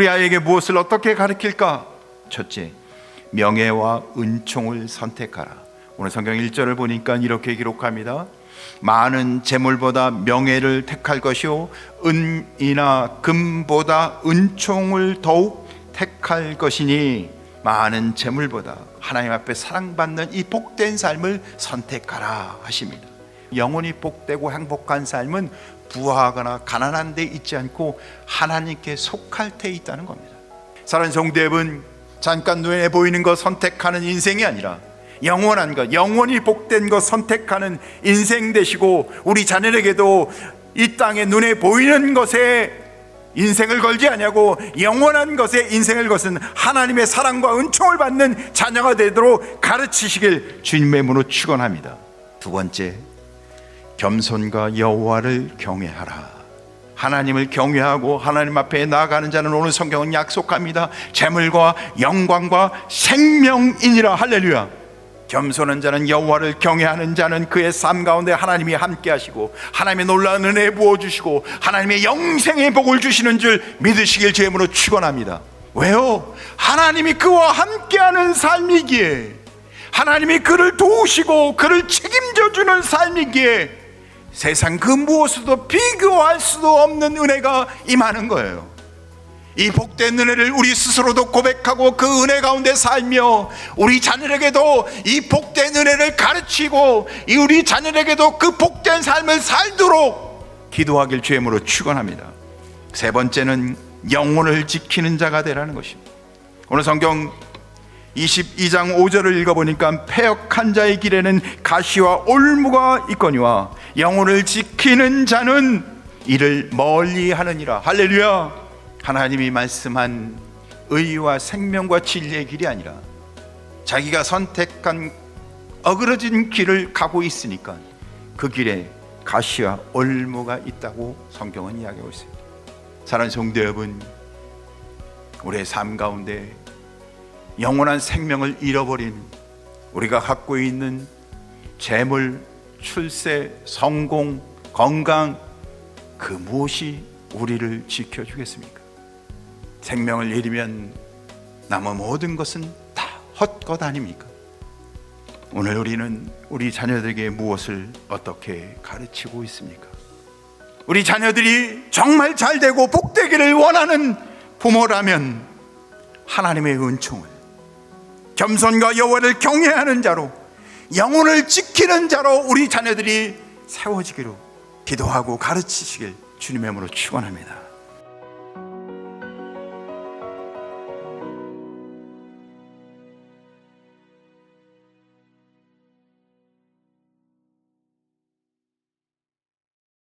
우리 아이에게 무엇을 어떻게 가르칠까? 첫째, 명예와 은총을 선택하라. 오늘 성경 1절을 보니까 이렇게 기록합니다. 많은 재물보다 명예를 택할 것이요 은이나 금보다 은총을 더욱 택할 것이니 많은 재물보다 하나님 앞에 사랑받는 이 복된 삶을 선택하라 하십니다. 영원히 복되고 행복한 삶은 부하거나 가난한 데 있지 않고 하나님께 속할 때 있다는 겁니다. 사랑하는 성도 여러분, 잠깐 눈에 보이는 것 선택하는 인생이 아니라 영원한 것, 영원히 복된 것 선택하는 인생 되시고 우리 자녀에게도 이 땅에 눈에 보이는 것에 인생을 걸지 아니하고 영원한 것에 인생을 것은 하나님의 사랑과 은총을 받는 자녀가 되도록 가르치시길 주님의 문으로 축원합니다. 두 번째, 겸손과 여호와를 경외하라. 하나님을 경외하고 하나님 앞에 나아가는 자는 오늘 성경은 약속합니다. 재물과 영광과 생명이니라 할렐루야. 겸손한 자는 여호와를 경외하는 자는 그의 삶 가운데 하나님이 함께 하시고 하나님의 놀라운 은혜 부어 주시고 하나님의 영생의 복을 주시는 줄 믿으시길 제물로 축원합니다. 왜요? 하나님이 그와 함께하는 삶이기에 하나님이 그를 도우시고 그를 책임져 주는 삶이기에 세상 그 무엇으로도 비교할 수도 없는 은혜가 임하는 거예요. 이 복된 은혜를 우리 스스로도 고백하고 그 은혜 가운데 살며 우리 자녀에게도 이 복된 은혜를 가르치고 이 우리 자녀에게도 그 복된 삶을 살도록 기도하길 주임으로 축원합니다. 세 번째는 영혼을 지키는 자가 되라는 것입니다. 오늘 성경 22장 5절을 읽어보니까 폐역한 자의 길에는 가시와 올무가 있거니와 영혼을 지키는 자는 이를 멀리 하느니라. 할렐루야. 하나님이 말씀한 의와 생명과 진리의 길이 아니라 자기가 선택한 어그러진 길을 가고 있으니까 그 길에 가시와 올무가 있다고 성경은 이야기하고 있습니다. 사랑하는 성도 여러분 우리의 삶 가운데 영원한 생명을 잃어버린 우리가 갖고 있는 재물, 출세, 성공, 건강 그 무엇이 우리를 지켜주겠습니까? 생명을 잃으면 남은 모든 것은 다 헛것 아닙니까? 오늘 우리는 우리 자녀들에게 무엇을 어떻게 가르치고 있습니까? 우리 자녀들이 정말 잘 되고 복되기를 원하는 부모라면 하나님의 은총을 겸손과 여호와를 경외하는 자로 영혼을 지키는 자로 우리 자녀들이 세워지기로 기도하고 가르치시길 주님의 이름으로 축원합니다.